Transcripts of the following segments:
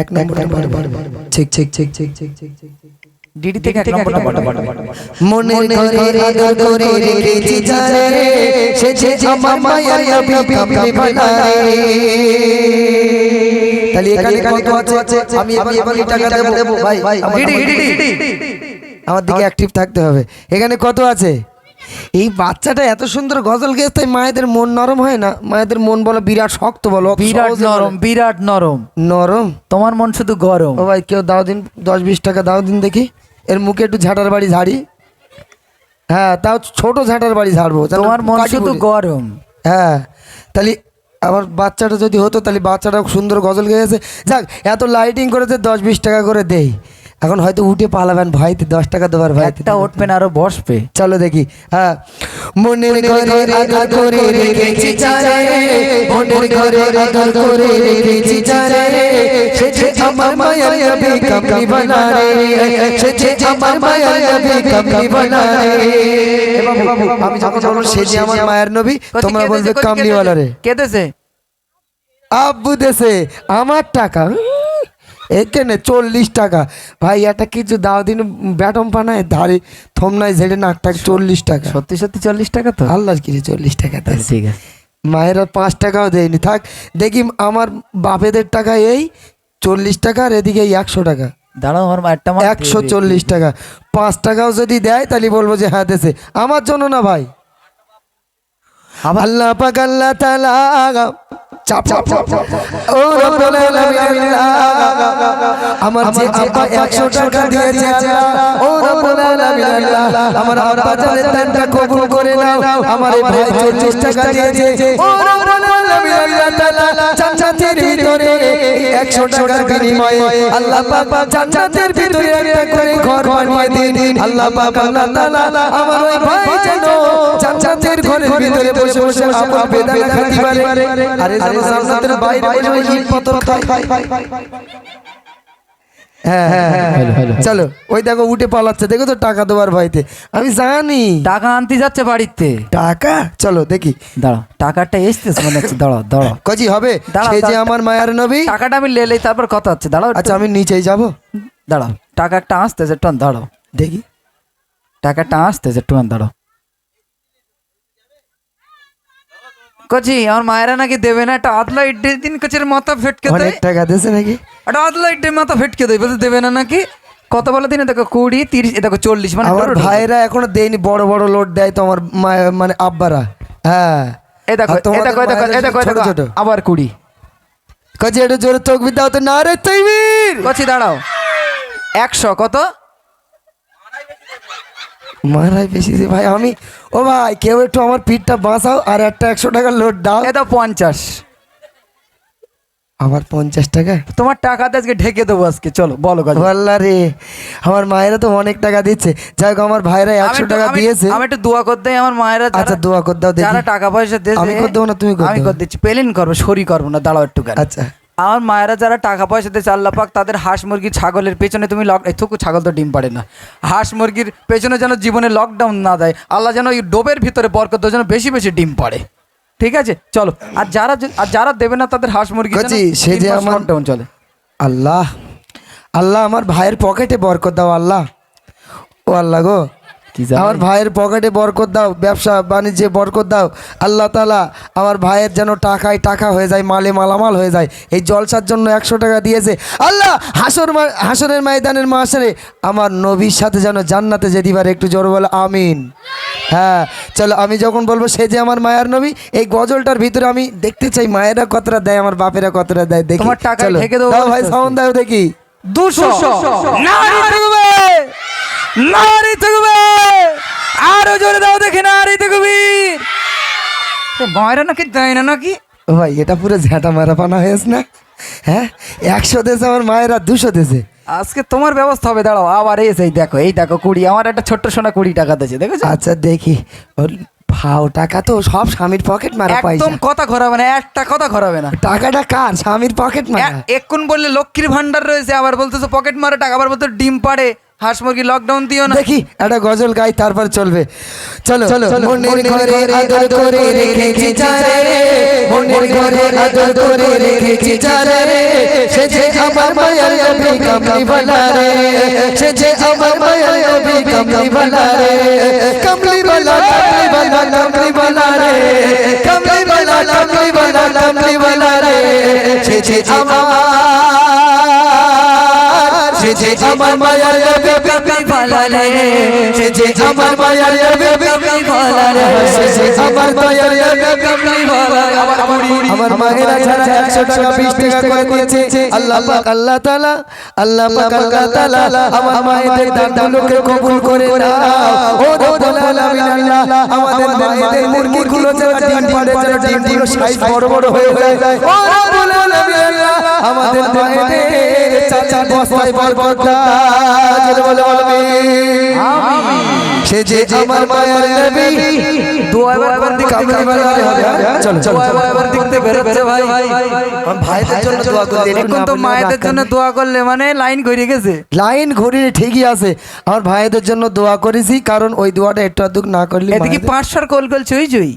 এক নম্বর ঠিক ঠিক ঠিক ঠিক ঠিক ঠিক ঠিক ডিডি থেকে এক নম্বর নম্বর মনে করে আদর করে রেখেছি যারে। সে যে আমার মায়ের নবী তাহলে এখানে কত আছে? আমি টাকা দেব। ভাই ডিডি ডিডি ডিডি আমার দিকে অ্যাক্টিভ থাকতে হবে। এখানে কত আছে? এই বাচ্চাটা এত সুন্দর গজল গেয়ে তাই মায়েদের মন নরম হয় না? মায়েদের মন বলো বিরাট শক্ত বলো বিরাট নরম বিরাট নরম। নরম? তোমার মন শুধু গরম। ও ভাই কেউ দাও দিন দশ বিশ টাকা দাও দিন দেখি। এর মুখে একটু ঝাঁটার বাড়ি ঝাড়ি। হ্যাঁ তাও ছোট ঝাঁটার বাড়ি ঝাড়বো। তোমার মন শুধু গরম। হ্যাঁ তাহলে আমার বাচ্চাটা যদি হতো তাহলে বাচ্চাটা সুন্দর গজল গেয়েছে। যাক এত লাইটিং করেছে দশ বিশ টাকা করে দেই। এখন হয়তো উঠে পালাবেন ভাইতে দশ টাকা দেবার ভাই একটা উঠবে না আরও বসবে। চলো দেখি হ্যাঁ। মনের ঘরে আদর করে রেখেছি যারে মনের ঘরে আদর করে রেখেছি যারে সে আমার মায়ের নবী কামলি বানারে সে যে আমার মায়ের নবী কামলি বানারে এ আমি যখন বলব সে আমার মায়ের নবী তোমরা বলবে কামলিওয়ালা রে কেঁদেছে আব্বু দেশে আমার টাকা। এখানে চল্লিশ টাকা। ভাই একটা কিছু দাও দিন ব্যাটম পানায় ধারে থমনায় ঝেড়ে নাকটা চল্লিশ টাকা। সত্যি সত্যি চল্লিশ টাকা তো? আল্লাহ কিছু চল্লিশ টাকা ঠিক আছে। মায়েরা পাঁচ টাকাও দেয়নি। থাক দেখি আমার বাপেদের টাকা এই চল্লিশ টাকা আর এদিকে এই একশো টাকা। দাঁড়াও আমার মায়েরটা একশো চল্লিশ টাকা। পাঁচ টাকাও যদি দেয় তাহলে বলব যে হ্যাঁ দেশে আমার জন্য না ভাই। আল্লাহ পাক আল্লাহ তাআলা চাপ চাপ ও রব্বুল আলামিন আমার যে আব্বা 100 টাকা দিয়েছে ও রব্বুল আলামিন আমার আব্বা জানের দানটা কবুল করে নাও। আমার ভাই 40 টাকা দিয়েছে। ও রব্বুল আলামিন আল্লাহ তাআলা। জান্নাতের ভিতরে 100 টাকার বিনিময়ে আল্লাহ পাক জান্নাতের ভিতরে একটা করে ঘর বানিয়ে দিন। আল্লাহ পাক আল্লাহ তাআলা আমার ওই ভাই যেন জান্নাতের ঘরের ভিতরে বসে বসে আপন বেদানা খাতি পারে। আরে জান্নাতের বাইরে বসে ইট পাথর খায় হ্যাঁ হ্যাঁ হ্যাঁ চলো ওই দেখো উঠে পালাচ্ছে দেখো তো টাকা দেওয়ার ভাইতে আমি জানি। টাকা আনতে যাচ্ছে বাড়িতে। টাকা? চলো দেখি। টাকাটা এসতেছে মনে হচ্ছে। কজি হবে? যে। আমার মায়ের নবী? টাকাটা আমি লেলেই তারপর কথা হচ্ছে। দাঁড়াও আচ্ছা আমি নিচেই যাব। দাঁড়াও টাকা একটা আসতেছে টন দাঁড়াও। দেখি। টাকাটা আসতেছে দাঁড়াও। কচি আমার মায়েরা নাকি দেবে না একটা আদলা ইড্ডি দিন কচির মাথা ফেটকে অনেক দেয়। টাকা দিয়েছে নাকি? একটা আদলা ইড্ডি মাথা ফেটকে দেয় বলতে দেবে না নাকি? কত বলে দিনে দেখো কুড়ি তিরিশ এ দেখো চল্লিশ মানে আমার। ভাইরা এখনও দেয়নি বড় বড় লোড দেয় তো আমার মানে আব্বারা। হ্যাঁ। এ দেখো এ দেখো এ দেখো এ দেখো আবার কুড়ি। কাজে একটু জোরে চোখ দাও তো না রে তৈবির কচি দাঁড়াও। একশো কত? মারাই বেশি যে ভাই আমি ও ভাই কেউ একটু আমার পিঠটা বাঁচাও আর একটা একশো টাকার লোড দাও। এ দাও পঞ্চাশ। আবার পঞ্চাশ টাকা? তোমার টাকাতে আজকে ঢেকে দেবো আজকে চলো বলো বল্লা রে আমার মায়েরা তো অনেক টাকা দিচ্ছে। যাই হোক আমার ভাইরা একশো টাকা দিয়েছে। আমি একটু দোয়া করতে আমার মায়েরা আচ্ছা দোয়া কর দাও যারা টাকা পয়সা দিয়েছে আমি করে দেবো না, তুমি আমি? করে দিচ্ছি। পেলেন করব সরি করব না দাঁড়াও একটু আচ্ছা। আমার মায়েরা যারা টাকা পয়সা দিয়েছে আল্লাহ পাক তাদের হাঁস মুরগি ছাগলের পেছনে তুমি লক থুকু ছাগল তো ডিম পারে না। হাঁস মুরগির পেছনে যেন জীবনে লকডাউন না দেয় আল্লাহ যেন ওই ডোবের ভিতরে বরকত যেন বেশি বেশি ডিম পাড়ে। ঠিক আছে? চলো। আর যারা আর যারা দেবে না তাদের হাঁস মুরগি সে যে আমার- লকডাউন চলে। আল্লাহ আল্লাহ আমার ভাইয়ের পকেটে বরকত দাও আল্লাহ। ও আল্লাহ গো? আমার ভাইয়ের পকেটে বরকত দাও ব্যবসা বাণিজ্যে বরকত দাও। আল্লাহ তালা আমার ভাইয়ের যেন টাকায় টাকা হয়ে যায় মালে মালামাল হয়ে যায় এই জলসার জন্য একশো টাকা দিয়েছে। আল্লাহ হাসর মা- হাসরের ময়দানের মাসরে আমার নবীর সাথে যেন জান্নাতে যেতে পারে একটু জোর বলে আমিন। হ্যাঁ চলো আমি যখন বলব সে যে আমার মায়ের নবী এই গজলটার ভিতরে আমি দেখতে চাই মায়েরা কতটা দেয় আমার বাপেরা কতটা দেয় দেখি। তোমার চলো, ঢেকে দেবো দাও ভাই। সাউন্ড দাও দেখি। দুশো। নারী নারী থাকবে। আরও জোরে দাও দেখি নারী থাকবির মায়েরা নাকি দেয় না নাকি? ও ভাই এটা পুরো ঝ্যাঁটা মারা পানা হয়েছে না? হ্যাঁ? একশো দেশে আমার মায়েরা দুশো দেশে। আজকে তোমার ব্যবস্থা হবে দাঁড়াও আবার এসে এই দেখো এই দেখো কুড়ি আমার একটা ছোট্ট সোনা কুড়ি টাকা দিয়েছে দেখেছ? আচ্ছা দেখি। ওর ফাও টাকা তো সব স্বামীর পকেট মারা একদম পয়সা কথা ঘরাবে না একটা কথা ঘরাবে না। টাকাটা কার? স্বামীর পকেট মারা। এক্ষুন বললে লক্ষ্মীর ভান্ডার রয়েছে আবার বলতেছো পকেট মারা টাকা আবার বলতো ডিম পাড়ে। হাঁস মুরগি লকডাউন দিও না। দেখি একটা গজল গাই তারপর চলবে। চলো চলো মনের ঘরে আদর করে রেখেছি যারে মনের ঘরে আদর করে রেখেছি যারে সে যে আমার মায়ের কমলি বালা রে। সে যে আমার মায়ার নবী কমলি বালা রে। কমলি বালা কমলি বালা কমলি বালা রে। কমলি বালা কমলি বালা কমলি বালা রে। সে যে আমার আমার আমার আমার আমার টাকা করে দিয়েছে, আল্লাহ পাক, আল্লাহ তালা আল্লাহ পাক, আল্লাহ তালা আমার দানগুলোকে কবুল করে নাও। ও রব্বুল আলামিন আমাদের মায়েদের মুরগিগুলো ডিম পাড়ে সাইজ বড় বড় হয়ে যায়। ও রব্বুল আলামিন আমাদের মায়েদের চাচা বস্তায় বরকত দাও সে যে আমার মায়ের নবী। দোয়া এবার কোন দিক থেকে কামলি বালা রে হবে? চলো চলো দোয়া এবার ভাই। ভাইদের জন্য দোয়া করলে তো মায়েদের জন্য দোয়া করলে মানে লাইন ঘুরিয়ে গেছে। লাইন ঘড়ি ঠিকই আছে। আমার ভাইদের জন্য দোয়া করেছি কারণ ওই দোয়াটা একটু আধটু না করলে এদিকে পাঁচশোর কোল কোল চুই চুই।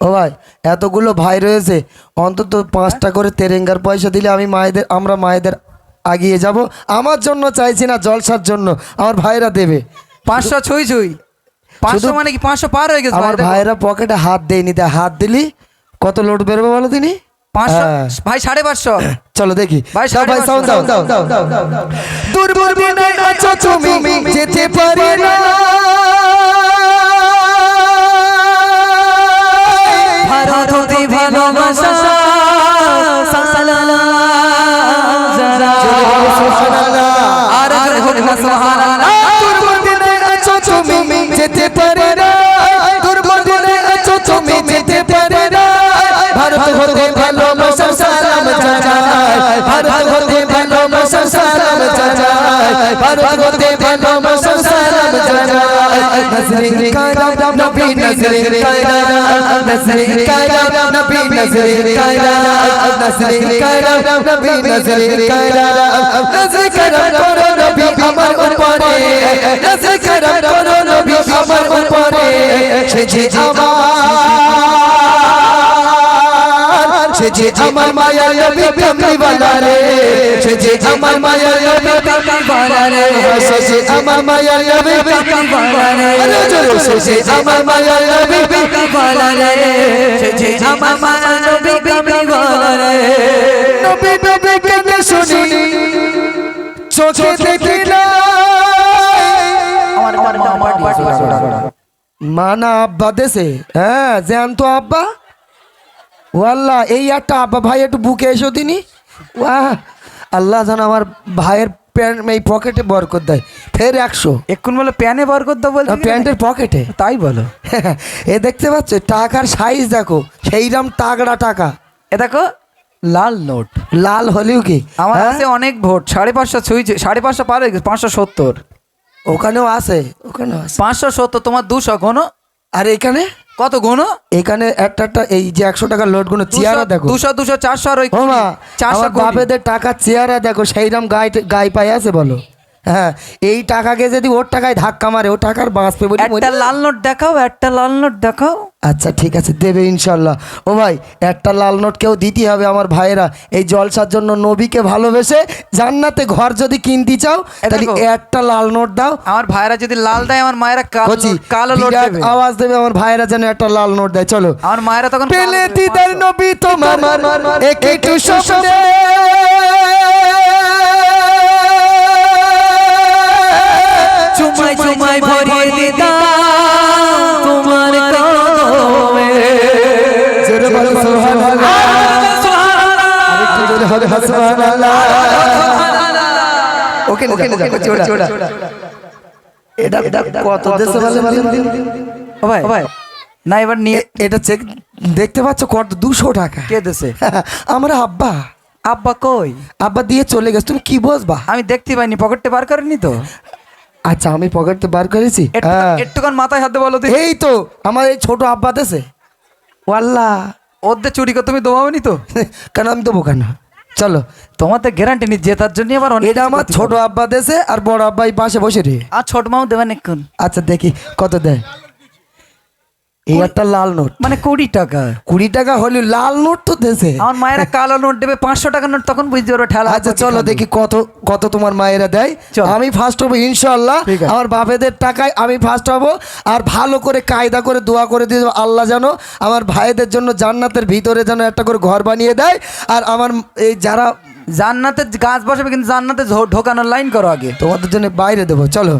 ও ভাই এতগুলো ভাই রয়েছে অন্তত পাঁচটা করে তেরেঙ্গার পয়সা দিলে আমি মায়েদের আমরা মায়েদের আগিয়ে যাব। আমার জন্য চাইছি না জলসার জন্য। আমার ভাইরা দেবে। পাঁচশো ছুঁই ছুঁই। পাঁচশো মানে কি পাঁচশো পার হয়ে গেছে আমার ভাই, ভাইরা পকেটে হাত দেয়নি দেয় হাত দিলি। কত লোড বেরোবে বলো তিনি? হ্যাঁ। ভাই সাড়ে পাঁচশো। চলো দেখি। ভাই, দাও ভাই sound দাও দুর্বদিনে আছো তুমি যেতে পারি না। ভারত ভালোবাসা। ভারত হতে ভালোবাসা সালাম জানাই নজরিন কায়দা নবী নজরিন কায়দা নজরিন কায়দা নবী নজরিন কায়দা নজরিন কায়দা নবী নজরিন কায়দা নজর করম করো নবী আমার উপরে নজর করম করো নবী আমার উপরে সে যে আমার সে যে আমার মায়া নবী কমলি বালা রে সে যে আমার মায়া নবী কমলি বালা রে সে যে আমার মায়া নবী কমলি বালা রে আরে জোরে সে যে আমার মায়া নবী কমলি বালা রে সে যে আমার মায়া নবী কমলি বালা রে নবী নবী কেনে শুনি চোখে দেখি না আমার মানা আব্বা দেশে হ্যাঁ জ্যান্ত আব্বা ওয়াল্লাহ এই একটা আব্বা ভাই একটু বুকে এসো তিনি। ওয়াহ আল্লাহ যেন আমার ভাইয়ের প্যান্ট এই পকেটে বরকত দেয়। ফের একশো। এক্ষুন বলে প্যানে বার করতে বলতে প্যান্টের পকেটে। তাই বলো। এ দেখতে পাচ্ছ টাকার সাইজ দেখো সেইরাম তাগড়া টাকা। এ দেখো লাল নোট। লাল হলেও কি? আমার হ্যাঁ? কাছে অনেক ভোট সাড়ে পাঁচশো ছুঁই সাড়ে পাঁচশো পার হয়ে গেছে পাঁচশো সত্তর। ওখানেও আছে ওখানেও আছে। পাঁচশো সত্তর তোমার দুশো ঘন আর এখানে? কত গুণো? এখানে একটা একটা এই যে একশো টাকার লোডগুলো চেয়ারা দেখো। দুশো দুশো চারশো আর ওই চারশো বাপেদের টাকা চেয়ারা দেখো সেইরকম গায়ে গায়ে পায়ে আছে বলো। হ্যাঁ এই টাকাকে যদি ওর টাকায় ধাক্কা মারে ও টাকার বাঁচবে বলি একটা লাল নোট দেখাও একটা লাল নোট দেখাও। আচ্ছা ঠিক আছে দেবে ইনশাল্লাহ। ও ভাই একটা লাল নোট কেউ দিতে হবে আমার ভাইয়েরা। এই জলসার জন্য নবীকে ভালোবেসে জান্নাতে ঘর যদি কিনতে চাও তাহলে। একটা লাল নোট দাও। আমার ভাইরা যদি লাল দেয় আমার মায়েরা কালো কালো নোট দেবে। আওয়াজ দেবে আমার ভাইয়েরা যেন একটা লাল নোট দেয়। চলো। আমার মায়েরা তখন পেলে দিদার নবী তোমার একটু স্বপ্নে চুমাই চুমাই ভরিয়ে দিদা তোমার কদমে। জোরে বলো সুবহানাল্লাহ। আরেকটু জোরে যাও ওটা ওটা এটা কত দেশে বলেন ভাই ভাই না এবার নিয়ে এটা চেক দেখতে পাচ্ছ কত? দুশো টাকা। কে দেশে আমরা আব্বা। আব্বা কই? আব্বা দিয়ে চলে গেছে। তুমি কি বসবা? আমি দেখতে পাইনি পকেটে বার করেনি তো? আচ্ছা আমি পকেট তো বার করেছি? হ্যাঁ। একটুখান মাথায় হাতে বলো তুই এই তো আমার এই ছোট আব্বা দেশে। ওয়াল্লা ওদের চুরি করে তুমি দমাওনি তো? কেন আমি দেবো কেন? চলো। তোমাদের গ্যারান্টি নি তার জন্য আবার অনেক এটা আমার ছোট আব্বা দেশে আর বড় আব্বা এই পাশে বসে রে। আর ছোট মাও দেবেন এক্ষুন আচ্ছা দেখি কত দেয়? এই একটা লাল নোট। মানে কুড়ি টাকা। কুড়ি টাকা হলে লাল নোট তো দেশে। আমার মায়েরা কালো নোট দেবে পাঁচশো টাকার নোট তখন বুঝতে পারব ঠেলা আচ্ছা চলো দেখি কত কত তোমার মায়েরা দেয়। আমি ফার্স্ট হব ইনশাল্লাহ আমার বাপেদের টাকায় আমি ফার্স্ট হব। আর ভালো করে কায়দা করে দোয়া করে দিয়ে আল্লাহ যেন আমার ভাইদের জন্য জান্নাতের ভিতরে যেন একটা করে ঘর বানিয়ে দেয়। আর আমার এই যারা জান্নাতের গাছ বসাবে কিন্তু জান্নাতে ঢোকানোর লাইন করো আগে। তোমাদের জন্য বাইরে দেবো চলো।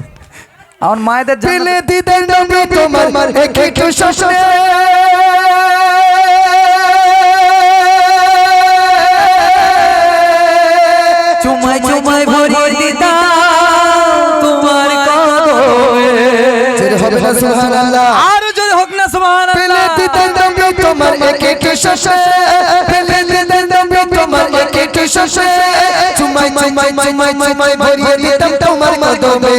আমার মায়েদের পেলে দিদের নবী তোমার একটু স্বপ্নে চুমাই চুমাই ভরিয়ে দিতাম তোমার কদমে। হবে না সুবহানাল্লাহ। আরও যদি হোক না সুবহান পেলে দিদের নবী তোমার একটু স্বপ্নে পেলে দিদের নবী তোমার একটু স্বপ্নে চুমাই চুমাই চুমাই চুমাই ভরিয়ে দিতাম তোমার কদমে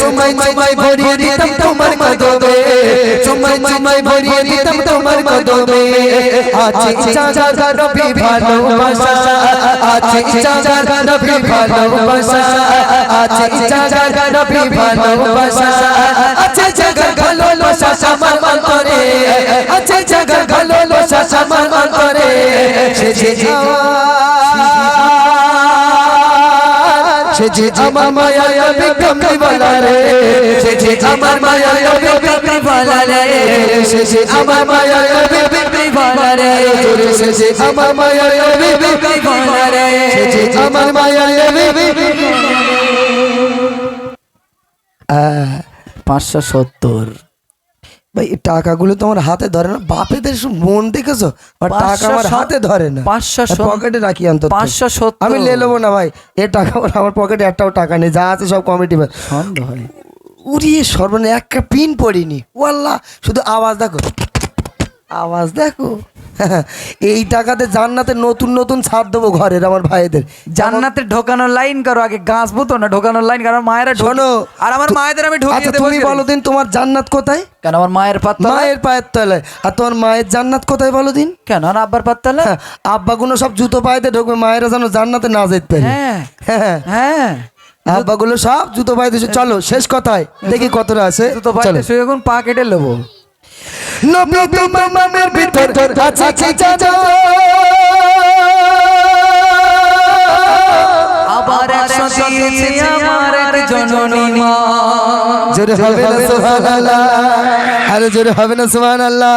চুমাই চুমাই ভরিয়ে দিতাম তোমার কদমে চুমাই চুমাই ভরিয়ে দিতাম তোমার কদমে আছে চাচা রবি ভালোবাসা আছে চাচা রবি ভালোবাসা আছে চাচা রবি ভালোবাসা আছে জাগার ভালোবাসা সামান অন্তরে আছে জাগার ভালোবাসা সামান অন্তরে সে যে সে আমার মায়া রে। আমার মায়া রে। আমার মায়া রে। আমার মায়া রে। আমার মায়া পাঁচশো সত্তর। ভাই টাকাগুলো তো আমার হাতে ধরে না। বাপেদের মন দেখেছ? টাকা আমার হাতে ধরে না। পাঁচশো পকেটে রাখি অন্তত। পাঁচশো সত্তর। আমি লে নেব না ভাই। এ টাকা আমার- আমার পকেটে একটাও টাকা নেই। যা আছে সব কমিটি সন্দেহ উড়িয়ে সর্বনে একটা পিন পড়িনি। ওয়াল্লা শুধু আওয়াজ দেখো। আওয়াজ দেখো। এই টাকাতে জান্নাতে নতুন নতুন ছাদ দেবো ঘরের আমার ভাইদের। জান্নাতে ঢোকানোর লাইন করো আগে গাছ বুতো না ঢোকানোর লাইন কারণ মায়েরা শোনো। আর আমার মায়েদের আমি ঢুকিয়ে আচ্ছা দেবো তুমি বলো দিন তোমার জান্নাত কোথায়? কেন আমার মায়ের পাত্তা মায়ের পায়ের তলায় আর তোমার মায়ের জান্নাত কোথায় বলো দিন? কেন আর আব্বার পাত্তালে হ্যাঁ, আব্বাগুলো সব জুতো পায়েতে ঢুকবে মায়েরা যেন জান্নাতে না যেতে পারে। হ্যাঁ হ্যাঁ। হ্যাঁ। আব্বাগুলো সব জুতো পায়ে চলো শেষ কথায়। দেখি কতটা আছে। জুতো শুয়ে এখন পা কেটে নেব। নবী তোমার মনের ভিতর আছে কি জানো আবার একসাথে দিয়েছে আমার এক জননী মা। জোরে হবে না সুবহানাল্লাহ। আরে জোরে হবে না সুবহানাল্লাহ।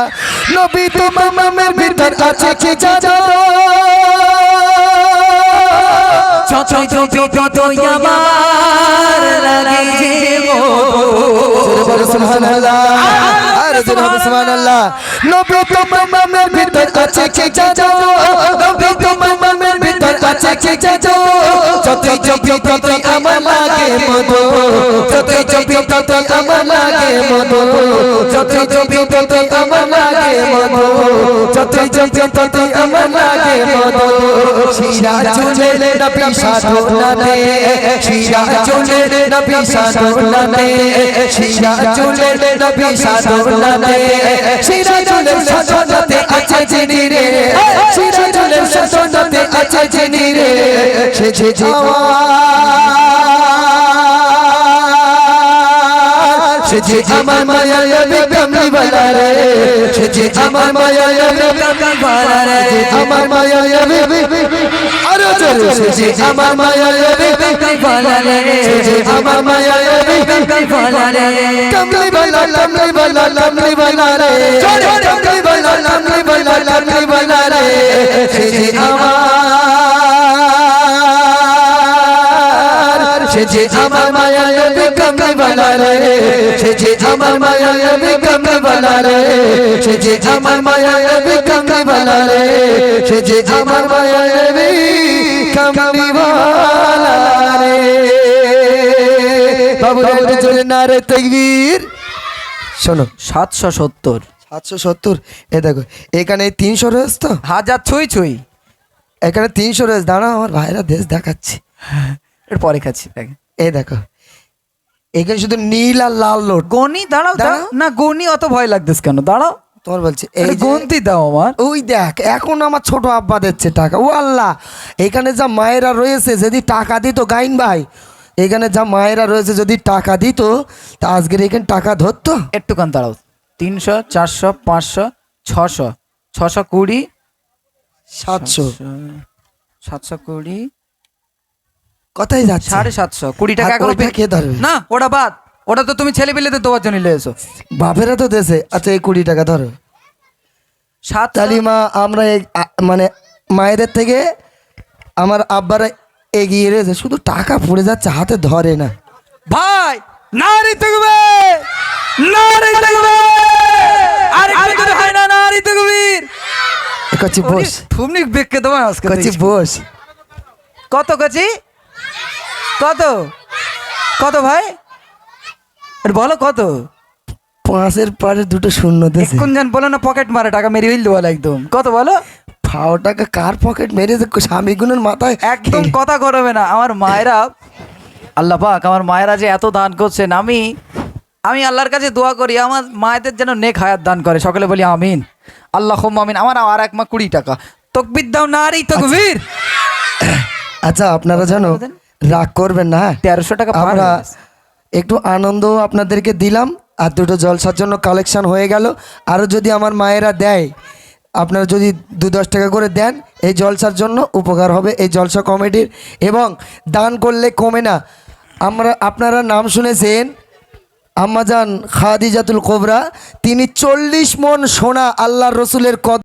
নবী তোমার মনের ভিতর আছে কি জানো যতই যতই যতই আমার লাগে যে সুবহানাল্লাহ। আরে জোরে সুবহানাল্লাহ। নবী তোমার মনের ভিতর আছে কি জানো? নবী তোমার আছে কি জানো যতই যতই যতই আমার লাগে মধু। যতই যতই যতই আমার লাগে মধু। যতই যতই যতই আমার লাগে মধু। যতই যতই যতই আমার লাগে মধু। শিরা চুলে নবী সাধনাতে শিরা চুলে নবী সাধনাতে শিরা চুলে নবী সাধনাতে শিরা চুলে সাধনাতে আছে যিনি রে। শিরা চুলে সাধনাতে আছে যিনি রে সে যে আমার আমার মায়া বিক্রমী বলা রে সে যে আমার মায়া বিক্রমী বলা রে আমার মায়া আরও জোরে সে যে আমার মায়া বিক্রমী বলা রে সে যে আমার মায়া বিক্রমী বলা রে কমলি বলা কমলি বলা কমলি বলা রে কমলি বলা কমলি বলা কমলি বলা রে সে যে আমার সে যে আমার মায়া বিক্রমী বলা রে সে যে আমার মায়া বিক্রমী বলা রে সে যে আমার মায়া বিক্রমী বলা রে সে যে আমার মায়া বিক্রমী বলা রে বাবু রে না রে তকবীর শোনো সাতশো সত্তর সাতশো সত্তর এ দেখো এখানে তিনশো রয়েছে তো হাজার ছুঁই ছুঁই এখানে তিনশো রয়েছে দাঁড়া আমার ভাইরা দেশ দেখাচ্ছি এর পরে খাচ্ছি দেখেন এই দেখো। এখানে শুধু নীল আর লাল নোট গনি দাঁড়াও দাঁড়াও। না গনি অত ভয় লাগতেছে কেন? দাঁড়াও। তোমার বলছি এই এই গন্তি দাও আমার। ওই দেখ এখন আমার ছোট আব্বা দিচ্ছে টাকা। ও আল্লাহ এখানে যা মায়েরা রয়েছে যদি টাকা দিত গাইন ভাই এখানে যা মায়েরা রয়েছে যদি টাকা দিত তা আজকের এখানে টাকা ধরতো? একটুখান দাঁড়াও। তিনশো চারশো পাঁচশো ছশো ছশো কুড়ি সাতশো সাতশো কুড়ি কোথায় যাচ্ছে। সাড়ে সাতশো। কুড়ি টাকা করে কে ধরবে? না ওটা বাদ। ওটা তো তুমি ছেলে পেলেতে দেওয়ার জন্য নিয়ে এসো। বাপেরা তো দেশে আচ্ছা এই কুড়ি টাকা ধরো। সাত তালি মা আমরা মানে মায়েদের থেকে আমার আব্বারা এগিয়ে রয়েছে। শুধু টাকা পড়ে যাচ্ছে হাতে ধরে না। ভাই নারী থাকবে নারী থাকবে আরে হয় না নারী থাকবির কচি বস। বেককে দেবো আজকে কচি বস। কত কচি? কত? কত ভাই? আরে বলো কত? পাঁচের পারে দুটো শূন্য দেশে এক্ষুন জান বলো না পকেট মারে টাকা মেরে হইল দেওয়া একদম। কত বলো? ফাও টাকা কার পকেট মেরে স্বামী গুণের মাথায়। একদম কথা করবে না আমার মায়েরা আল্লাহ পাক আমার মায়েরা যে এত দান করছেন আমি আমি আল্লাহর কাছে দোয়া করি আমার মায়েদের যেন নেক হায়াত দান করে। সকলে বলি আমিন। আল্লাহ হোম আমিন। আমার আর এক মা কুড়ি টাকা। তকবির দাও নারী তকবির। আচ্ছা আপনারা জানো রাগ করবেন না হ্যাঁ? তেরোশো টাকা আমরা একটু আনন্দ আপনাদেরকে দিলাম আর দুটো জলসার জন্য কালেকশন হয়ে গেল। আরও যদি আমার মায়েরা দেয় আপনারা যদি দু দশ টাকা করে দেন এই জলসার জন্য উপকার হবে এই জলসা কমিটির। এবং দান করলে কমে না। আমরা আপনারা নাম শুনেছেন আম্মাজান খাদিজাতুল কোবরা তিনি চল্লিশ মন সোনা আল্লাহ রসুলের কদ